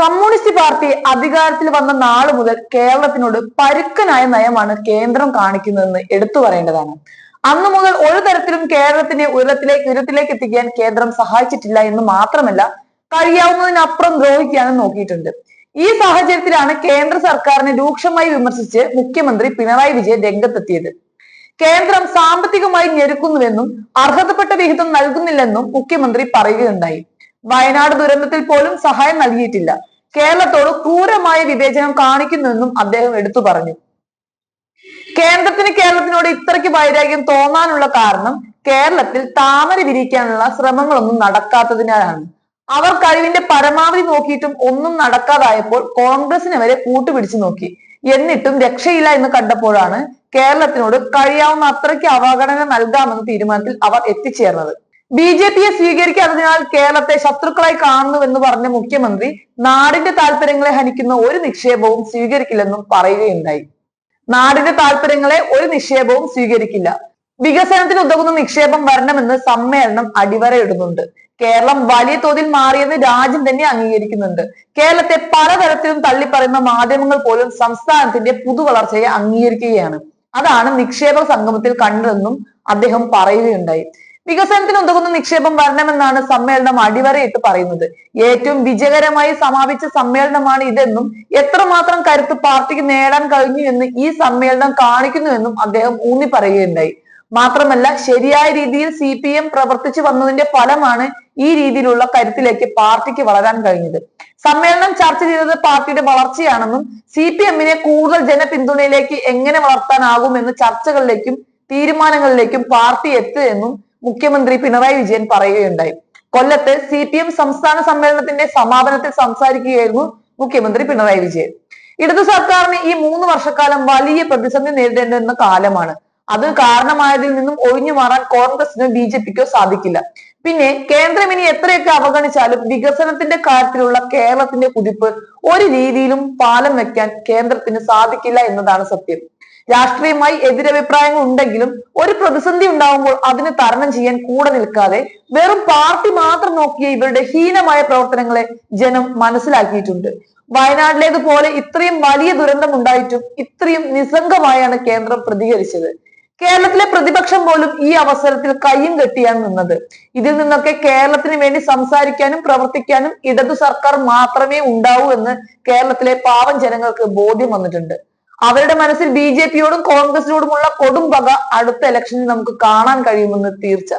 Communist party അധികാരത്തിൽ വന്ന നാൾ മുതൽ കേരളത്തിനോട് പരുക്കനായ നയമാണ് കേന്ദ്രം കാണിക്കുന്നതെന്ന് എടുത്തു പറയേണ്ടതാണ്. അന്നു മുതൽ ഒരു തരത്തിലും കേരളത്തിനെ ഉയരത്തിലേക്ക് ഉയരത്തിലേക്ക് എത്തിക്കാൻ കേന്ദ്രം സഹായിച്ചിട്ടില്ല എന്ന് മാത്രമല്ല കഴിയാവുന്നതിനപ്പുറം ദ്രോഹിക്കാനും നോക്കിയിട്ടുണ്ട്. ഈ സാഹചര്യത്തിലാണ് കേന്ദ്ര സർക്കാരിനെ രൂക്ഷമായി വിമർശിച്ച് മുഖ്യമന്ത്രി പിണറായി വിജയൻ രംഗത്തെത്തിയത്. കേന്ദ്രം സാമ്പത്തികമായി ഞെരുക്കുന്നുവെന്നും അർഹതപ്പെട്ട വിഹിതം നൽകുന്നില്ലെന്നും മുഖ്യമന്ത്രി പറയുകയുണ്ടായി. വയനാട് ദുരന്തത്തിൽ പോലും സഹായം നൽകിയിട്ടില്ല. കേരളത്തോട് ക്രൂരമായ വിവേചനം കാണിക്കുന്നുവെന്നും അദ്ദേഹം എടുത്തു പറഞ്ഞു. കേന്ദ്രത്തിന് കേരളത്തിനോട് ഇത്രയ്ക്ക് വൈരാഗ്യം തോന്നാനുള്ള കാരണം കേരളത്തിൽ താമര വിരിക്കാനുള്ള ശ്രമങ്ങളൊന്നും നടക്കാത്തതിനാലാണ്. അവർ കഴിവിന്റെ പരമാവധി നോക്കിയിട്ടും ഒന്നും നടക്കാതായപ്പോൾ കോൺഗ്രസിനെ വരെ കൂട്ടുപിടിച്ചു നോക്കി. എന്നിട്ടും രക്ഷയില്ല എന്ന് കണ്ടപ്പോഴാണ് കേരളത്തിനോട് കഴിയാവുന്ന അത്രയ്ക്ക് അവഗണന നൽകാമെന്ന തീരുമാനത്തിൽ അവർ എത്തിച്ചേർന്നത്. ബി ജെ പിയെ സ്വീകരിക്കാത്തതിനാൽ കേരളത്തെ ശത്രുക്കളായി കാണുന്നു എന്ന് പറഞ്ഞ മുഖ്യമന്ത്രി നാടിന്റെ താല്പര്യങ്ങളെ ഹനിക്കുന്ന ഒരു നിക്ഷേപവും സ്വീകരിക്കില്ലെന്നും പറയുകയുണ്ടായി. നാടിന്റെ താല്പര്യങ്ങളെ ഒരു നിക്ഷേപവും സ്വീകരിക്കില്ല. വികസനത്തിന് ഉതകുന്ന നിക്ഷേപം വരണമെന്ന് സമ്മേളനം അടിവരയിടുന്നുണ്ട്. കേരളം വലിയ തോതിൽ മാറിയെന്ന് രാജ്യം തന്നെ അംഗീകരിക്കുന്നുണ്ട്. കേരളത്തെ പലതരത്തിലും തള്ളിപ്പറയുന്ന മാധ്യമങ്ങൾ പോലും സംസ്ഥാനത്തിന്റെ പുതുവളർച്ചയെ അംഗീകരിക്കുകയാണ്. അതാണ് നിക്ഷേപ സംഗമത്തിൽ കണ്ടതെന്നും അദ്ദേഹം പറയുകയുണ്ടായി. വികസനത്തിന് ഉതകുന്ന നിക്ഷേപം വരണമെന്നാണ് സമ്മേളനം അടിവരയിട്ട് പറയുന്നത്. ഏറ്റവും വിജയകരമായി സമാപിച്ച സമ്മേളനമാണ് ഇതെന്നും എത്രമാത്രം കരുത്ത് പാർട്ടിക്ക് നേടാൻ കഴിഞ്ഞു എന്ന് ഈ സമ്മേളനം കാണിക്കുന്നുവെന്നും അദ്ദേഹം ഊന്നി പറയുകയുണ്ടായി മാത്രമല്ല ശരിയായ രീതിയിൽ സി പി എം പ്രവർത്തിച്ചു വന്നതിന്റെ ഫലമാണ് ഈ രീതിയിലുള്ള കരുത്തിലേക്ക് പാർട്ടിക്ക് വളരാൻ കഴിഞ്ഞത്. സമ്മേളനം ചർച്ച ചെയ്തത് പാർട്ടിയുടെ വളർച്ചയാണെന്നും സി പി എമ്മിനെ കൂടുതൽ ജനപിന്തുണയിലേക്ക് എങ്ങനെ വളർത്താനാകുമെന്ന് ചർച്ചകളിലേക്കും തീരുമാനങ്ങളിലേക്കും പാർട്ടി എത്തുമെന്നും മുഖ്യമന്ത്രി പിണറായി വിജയൻ പറയുകയുണ്ടായി. കൊല്ലത്ത് സി പി എം സംസ്ഥാന സമ്മേളനത്തിന്റെ സമാപനത്തിൽ സംസാരിക്കുകയായിരുന്നു മുഖ്യമന്ത്രി പിണറായി വിജയൻ. ഇടതു സർക്കാരിന് ഈ മൂന്ന് വർഷക്കാലം വലിയ പ്രതിസന്ധി നേരിടേണ്ടുന്ന കാലമാണ്. അത് കാരണമായതിൽ നിന്നും ഒഴിഞ്ഞു മാറാൻ കോൺഗ്രസിനോ ബി ജെ പിക്കോ സാധിക്കില്ല. പിന്നെ കേന്ദ്രം ഇനി എത്രയൊക്കെ അവഗണിച്ചാലും വികസനത്തിന്റെ കാര്യത്തിലുള്ള കേരളത്തിന്റെ കുതിപ്പ് ഒരു രീതിയിലും പാലം വെക്കാൻ കേന്ദ്രത്തിന് സാധിക്കില്ല എന്നതാണ് സത്യം. രാഷ്ട്രീയമായി എതിരഭിപ്രായങ്ങൾ ഉണ്ടെങ്കിലും ഒരു പ്രതിസന്ധി ഉണ്ടാവുമ്പോൾ അതിന് തരണം ചെയ്യാൻ കൂടെ നിൽക്കാതെ വെറും പാർട്ടി മാത്രം നോക്കിയ ഇവരുടെ ഹീനമായ പ്രവർത്തനങ്ങളെ ജനം മനസ്സിലാക്കിയിട്ടുണ്ട്. വയനാട്ടിലേതുപോലെ ഇത്രയും വലിയ ദുരന്തം ഉണ്ടായിട്ടും ഇത്രയും നിസ്സംഗമായാണ് കേന്ദ്രം പ്രതികരിച്ചത്. കേരളത്തിലെ പ്രതിപക്ഷം പോലും ഈ അവസരത്തിൽ കയ്യും കെട്ടിയാണ് നിന്നത്. ഇതിൽ നിന്നൊക്കെ കേരളത്തിന് വേണ്ടി സംസാരിക്കാനും പ്രവർത്തിക്കാനും ഇടതു സർക്കാർ മാത്രമേ ഉണ്ടാവൂ എന്ന് കേരളത്തിലെ പാവം ജനങ്ങൾക്ക് ബോധ്യം വന്നിട്ടുണ്ട്. അവരുടെ മനസ്സിൽ ബി ജെ പിയോടും കോൺഗ്രസിനോടുമുള്ള കൊടും പക അടുത്ത ഇലക്ഷനിൽ നമുക്ക് കാണാൻ കഴിയുമെന്ന് തീർച്ച